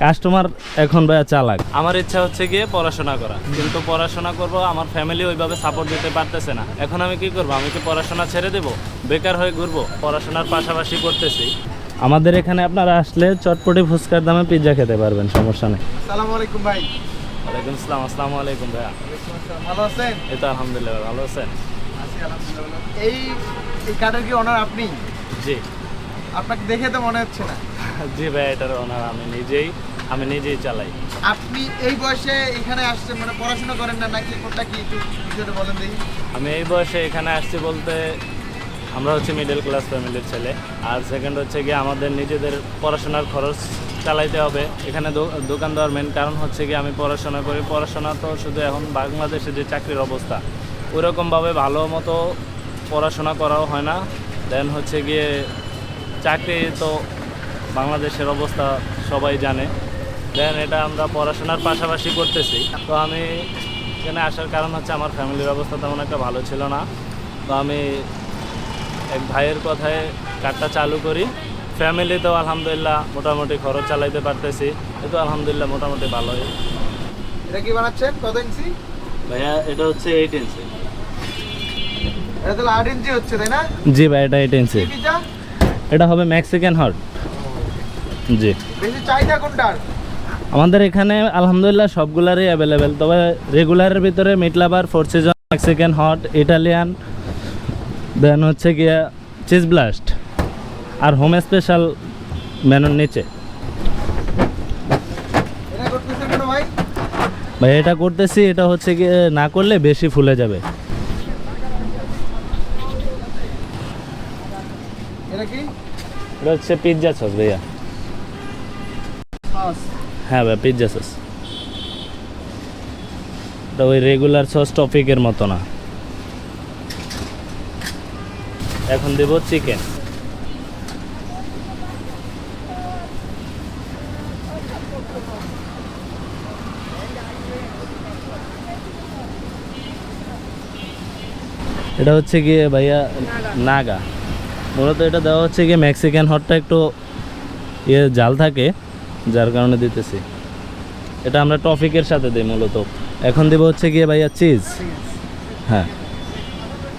Customer এখন ভাইয়া চালাক। আমার ইচ্ছা হচ্ছে গিয়ে পড়াশোনা করা। কিন্তু পড়াশোনা করব আমার ফ্যামিলি ওইভাবে সাপোর্ট দিতে পারতেছে না। এখন আমি কি করব? আমি কি পড়াশোনা ছেড়ে দেব? বেকার হয়ে ঘুরবো? পড়াশোনার পাশাপাশি করতেছি। আমাদের এখানে আপনারা আসলে চটপটি ফুচকার দামে পিৎজা খেতে পারবেন সমস্যা নেই। সালাম আলাইকুম ভাই। ওয়ালাইকুম আসসালাম আসসালামু আলাইকুম ভাইয়া। ভালো আছেন? এই তো আলহামদুলিল্লাহ ভালো আছেন? এই এই কার্ডের কি অনার আপনি? জি। আপনাকে দেখে তো মনে হচ্ছে না। জি ভাই এটার ওনার আমি নিজেই আমি নিজেই চালাই। আপনি এই বয়সে এখানে আসছেন মানে পড়াশোনা করেন না নাকি কোনটা কি একটু বিষয়টা বলেন দেখি। আমি এই বয়সে এখানে আসছি বলতে আমরা হচ্ছে মিডল ক্লাস ফ্যামিলির ছেলে আর সেকেন্ড হচ্ছে গিয়ে আমাদের নিজেদের পড়াশোনার খরচ চালাইতে হবে। এখানে দোকান দেওয়ার মেন কারণ হচ্ছে গিয়ে আমি পড়াশোনা করি। পড়াশোনা তো শুধু এখন বাংলাদেশে যে চাকরির অবস্থা ওইরকমভাবে ভালো মতো পড়াশোনা করাও হয় না। দেন হচ্ছে গিয়ে চাকরি তো বাংলাদেশের অবস্থা সবাই জানে। দেন এটা আমরা পড়াশোনার পাশাপাশি করতেছি। তো আমি এখানে আসার কারণ হচ্ছে আমার ফ্যামিলির অবস্থা তেমন একটা ভালো ছিল না। তো আমি এক ভাইয়ের কথায় কার্ডটা চালু করি। ফ্যামিলিতেও আলহামদুলিল্লাহ মোটামুটি খরচ চালাইতে পারতেছি। কিন্তু আলহামদুলিল্লাহ মোটামুটি ভালোই। এটা কি বানাচ্ছেন? কত ইঞ্চি? ভাইয়া এটা হচ্ছে এইট ইঞ্চি। এটা তাহলে আট ইঞ্চি হচ্ছে তাই না? জি ভাই এটা এইট ইঞ্চি। এটা হবে মেক্সিকান হট জি। বেশি চাহিদা কোনটার? আমাদের এখানে আলহামদুলিল্লাহ সবগুলারই অ্যাভেলেবেল তবে রেগুলারের ভিতরে meat lover four season Mexican hot Italian then হচ্ছে গিয়া চিজ ব্লাস্ট আর হোম স্পেশাল মেনুর নিচে। ভাই? এটা করতেছি এটা হচ্ছে গিয়ে না করলে বেশি ফুলে যাবে। এটা কি? এটা হচ্ছে পিৎজা সস ভাইয়া। হ্যাঁ ভাই পিৎজা সস এটা ওই রেগুলার সস টপিকের মতো না। এখন দেব চিকেন এটা হচ্ছে গিয়ে ভাইয়া নাগা। মূলত এটা দেওয়া হচ্ছে গিয়ে মেক্সিকান হটটা একটু ইয়ে জাল থাকে। যার কারণে দিতেছি। এটা আমরা টপিকের সাথে দিই মূলত। এখন দেবো হচ্ছে গিয়ে ভাইয়া চিজ। হ্যাঁ।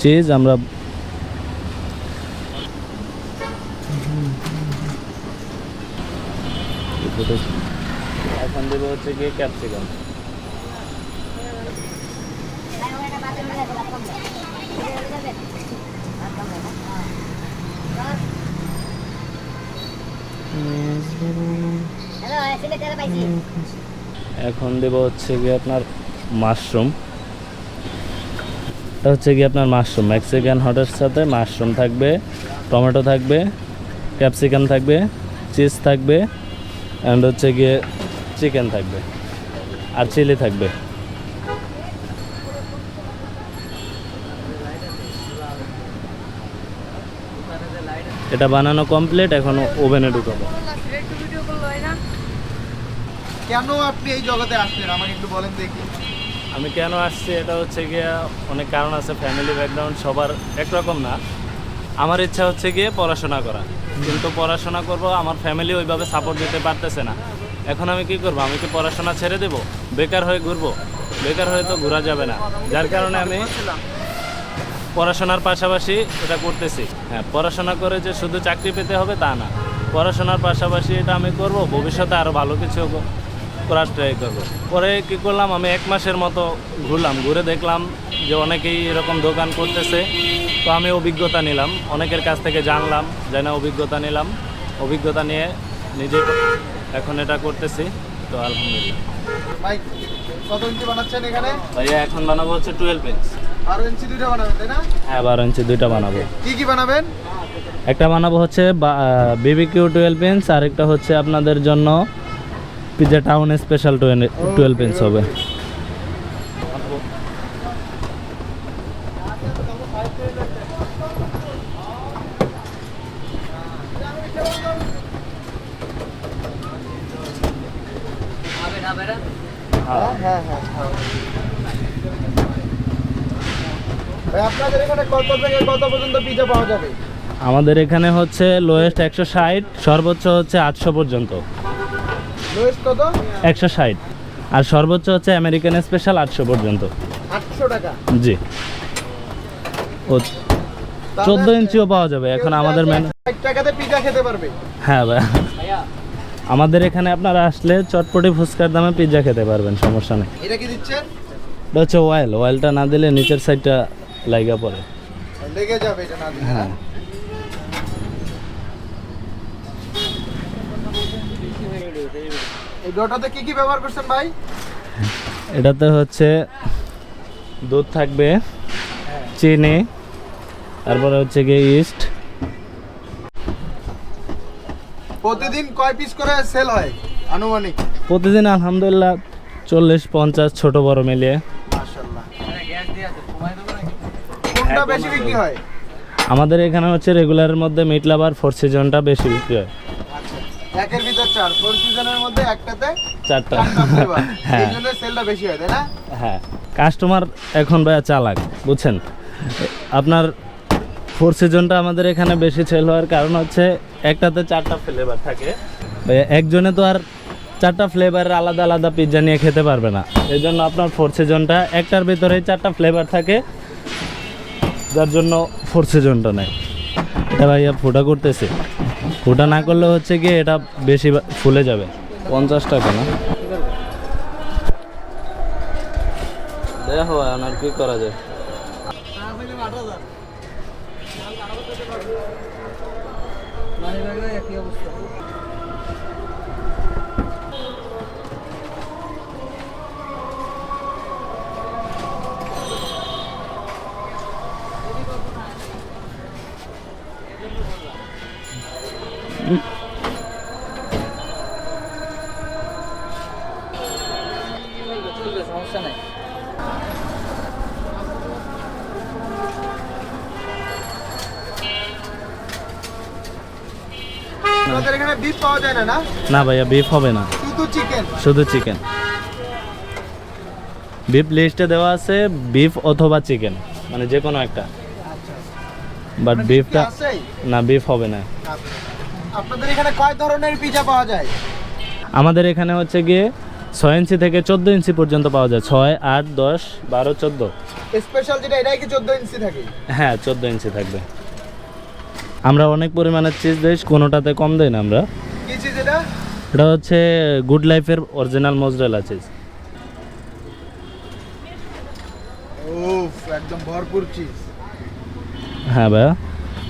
চিজ আমরা এখন দেবো হচ্ছে গিয়ে ক্যাপসিকাম। এখন দেব হচ্ছে গিয়ে আপনার মাশরুম। এটা হচ্ছে গিয়ে আপনার মাশরুম। মেক্সিকান হটের সাথে মাশরুম থাকবে, টমেটো থাকবে ক্যাপসিকাম থাকবে চিজ থাকবে অ্যান্ড হচ্ছে গিয়ে চিকেন থাকবে, আর চিলি থাকবে। এটা বানানো কমপ্লিট এখন ওভেনে ঢুকাবো। কেন আপনি এই জগতে আসলেন? আমাকে একটু বলেন দেখি। আমি কেন আসছি এটা হচ্ছে গিয়ে অনেক কারণ আছে ফ্যামিলি ব্যাকগ্রাউন্ড সবার একরকম না। আমার ইচ্ছা হচ্ছে গিয়ে পড়াশোনা করা। কিন্তু পড়াশোনা করব, আমার ফ্যামিলি ওইভাবে সাপোর্ট দিতে পারতেছে না। এখন আমি কি করব? আমি কি পড়াশোনা ছেড়ে দেব? বেকার হয়ে ঘুরবো? বেকার হয়ে তো ঘোরা যাবে না। যার কারণে আমি পড়াশোনার পাশাপাশি এটা করতেছি। হ্যাঁ পড়াশোনা করে যে শুধু চাকরি পেতে হবে তা না। পড়াশোনার পাশাপাশি এটা আমি করব, ভবিষ্যতে আরও ভালো কিছু করার ট্রাই করব। পরে কি করলাম আমি এক মাসের মতো ঘুরলাম ঘুরে দেখলাম যে অনেকেই এরকম দোকান করতেছে। তো আমি অভিজ্ঞতা নিলাম অনেকের কাছ থেকে জানলাম জানা অভিজ্ঞতা নিলাম। অভিজ্ঞতা নিয়ে নিজে এখন এটা করতেছি তো আলহামদুলিল্লাহ। ভাই কত ইঞ্চি বানাচ্ছেন এখানে? ভাইয়া এখন বানাবো হচ্ছে টুয়েলভ ইঞ্চ বারো ইঞ্চি দুটো বানাবেন তাই না? হ্যাঁ বারো ইঞ্চি দুইটা বানাবো। কি কি বানাবেন? একটা বানাবো হচ্ছে বিবিকিউ টুয়েলভ ইঞ্চ আর একটা হচ্ছে আপনাদের জন্য pizza town special twelve inch হবে। হ্যাঁ হ্যাঁ হ্যাঁ। ভাই আপনাদের এখানে কত থেকে কত পর্যন্ত পিজা পাওয়া যাবে? আমাদের এখানে হচ্ছে লোয়েস্ট একশো ষাট সর্বোচ্চ হচ্ছে আটশো পর্যন্ত। লোয়েস্ট কত? একশো ষাট। আর সর্বোচ্চ হচ্ছে আমেরিকান স্পেশাল আটশো পর্যন্ত। আটশো টাকা? জি। ও চোদ্দ ইঞ্চিও পাওয়া যাবে। এখন আমাদের ম্যান টাকাতে পিজা খেতে পারবে। হ্যাঁ ভাই। আমাদের এখানে আপনারা আসলে চটপটি ফুচকার দামে পিৎজা খেতে পারবেন সমস্যা নেই। এটা কি দিচ্ছেন? এটা হচ্ছে অয়েল অয়েলটা না দিলে নিচের সাইডটা লাইগা পড়ে। লেগে যাবে এটা না হ্যাঁ। এই ডোটাতে কি কি ব্যবহার করছেন ভাই? এটাতে হচ্ছে দুধ থাকবে চিনি তারপরে হচ্ছে গিয়ে ইস্ট প্রতিদিন কয় পিস করে সেল হয় আনুমানিক? প্রতিদিন আলহামদুলিল্লাহ চল্লিশ পঞ্চাশ ছোট বড় মিলিয়ে। কোনটা বেশি বিক্রি হয়? আমাদের এখানে হচ্ছে রেগুলারের মধ্যে মিট লাভার ফোর সিজনটা বেশি বিক্রি হয়। চার ফোর সিজনের মধ্যে একটাতে চারটা। এই হ্যাঁ। জন্য সেলটা বেশি হয় তাই না? হ্যাঁ। কাস্টমার এখন ভাইয়া চালাক বুঝছেন? আপনার ফোর সিজনটা আমাদের এখানে বেশি সেল হওয়ার কারণ হচ্ছে একটাতে চারটা ফ্লেভার থাকে। একজনে তো আর চারটা ফ্লেভারের আলাদা আলাদা পিৎজা নিয়ে খেতে পারবে না। এই জন্য আপনার ফোর সিজনটা একটার ভিতরেই চারটা ফ্লেভার থাকে যার জন্য ফোর সিজনটা নেয়। এটা ভাইয়া ফুটা করতেছে। ফুটা না করলে হচ্ছে কি এটা বেশি ফুলে যাবে। পঞ্চাশ টাকা না? দেখো আর কি করা যায়। আমাদের এখানে বিফ পাওয়া যায় না ভাইয়া বিফ হবে না। শুধু চিকেন বিফ লিস্টে দেওয়া আছে বিফ অথবা চিকেন মানে যে কোনো একটা বাট বিফটা আছেই? না বিফ হবে না। আপনাদের এখানে কয় ধরনের পিজা পাওয়া যায়? আমাদের এখানে হচ্ছে গিয়ে ছয় ইঞ্চি থেকে চোদ্দ ইঞ্চি পর্যন্ত পাওয়া যায়। ছয় আট দশ বারো চোদ্দ। স্পেশাল যেটা এটাই কি চোদ্দ ইঞ্চি থাকে? হ্যাঁ চোদ্দ ইঞ্চি থাকবে। আমরা অনেক পরিমাণের চিজ দিই কোনোটাতে কম দেই না আমরা। কি চিজ এটা? এটা হচ্ছে গুড লাইফের অরিজিনাল মজরেলা চিজ উফ একদম ভরপুর চিজ হ্যাঁ ভাইয়া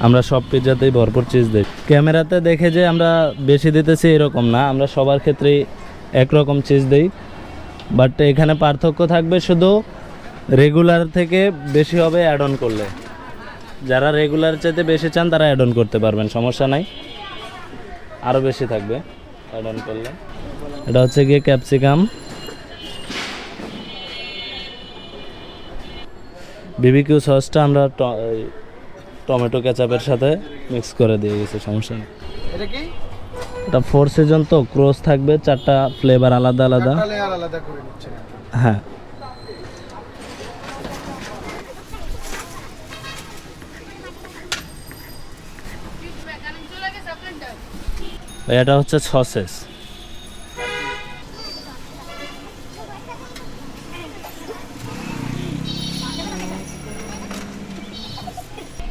আমরা সব পিৎজাতেই ভরপুর চিজ দিই। ক্যামেরাতে দেখে যে আমরা বেশি দিতেছি এরকম না আমরা সবার ক্ষেত্রেই একরকম চিজ দিই। বাট এখানে পার্থক্য থাকবে শুধু রেগুলার থেকে বেশি হবে অ্যাড অন করলে। যারা রেগুলার চাইতে বেশি চান তারা অ্যাড অন করতে পারবেন, সমস্যা নাই। আরও বেশি থাকবে অ্যাড অন করলে। এটা হচ্ছে গিয়ে ক্যাপসিকাম বিবিকিউ সসটা আমরা টমেটো কেচাপের সাথে মিক্স করে দিয়ে গেছি, সমস্যা নেই। এটা ফোর সিজন তো ক্রোস থাকবে চারটা ফ্লেভার আলাদা আলাদা। করে হ্যাঁ। এটা হচ্ছে সসেস।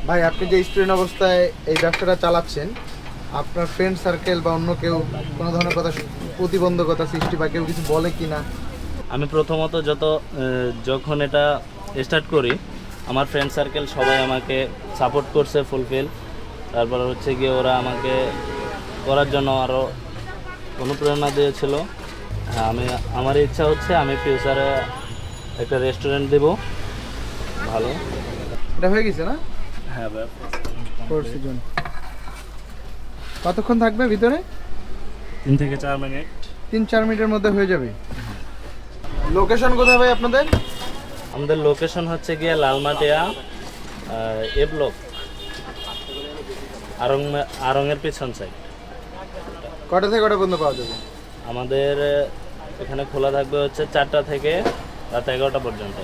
ভাই আপনি যে স্টুডেন্ট অবস্থায় এই ব্যবসাটা চালাচ্ছেন আপনার ফ্রেন্ড সার্কেল বা অন্য কেউ কোনো ধরনের কথা প্রতিবন্ধকতা সৃষ্টি বা কেউ কিছু বলে কি না আমি প্রথমত যত যখন এটা স্টার্ট করি আমার ফ্রেন্ড সার্কেল সবাই আমাকে সাপোর্ট করছে ফুলফিল তারপর হচ্ছে গিয়ে ওরা আমাকে করার জন্য আরও অনুপ্রেরণা দিয়েছিল। হ্যাঁ আমি আমার ইচ্ছা হচ্ছে আমি ফিউচারে একটা রেস্টুরেন্ট দেব। ভালো। এটা হয়ে গেছে না? হ্যাঁ ভাই। কতক্ষণ থাকবে ভিতরে? তিন থেকে চার মিনিট। তিন চার মিনিটের মধ্যে হয়ে যাবে। লোকেশন কোথায় ভাই আপনাদের? আমাদের লোকেশন হচ্ছে গিয়ে লালমাটিয়া এ ব্লক আরং আরঙের পিছন সাইড কটা থেকে কটা পর্যন্ত পাওয়া যাবে? আমাদের এখানে খোলা থাকবে হচ্ছে চারটা থেকে রাত এগারোটা পর্যন্ত।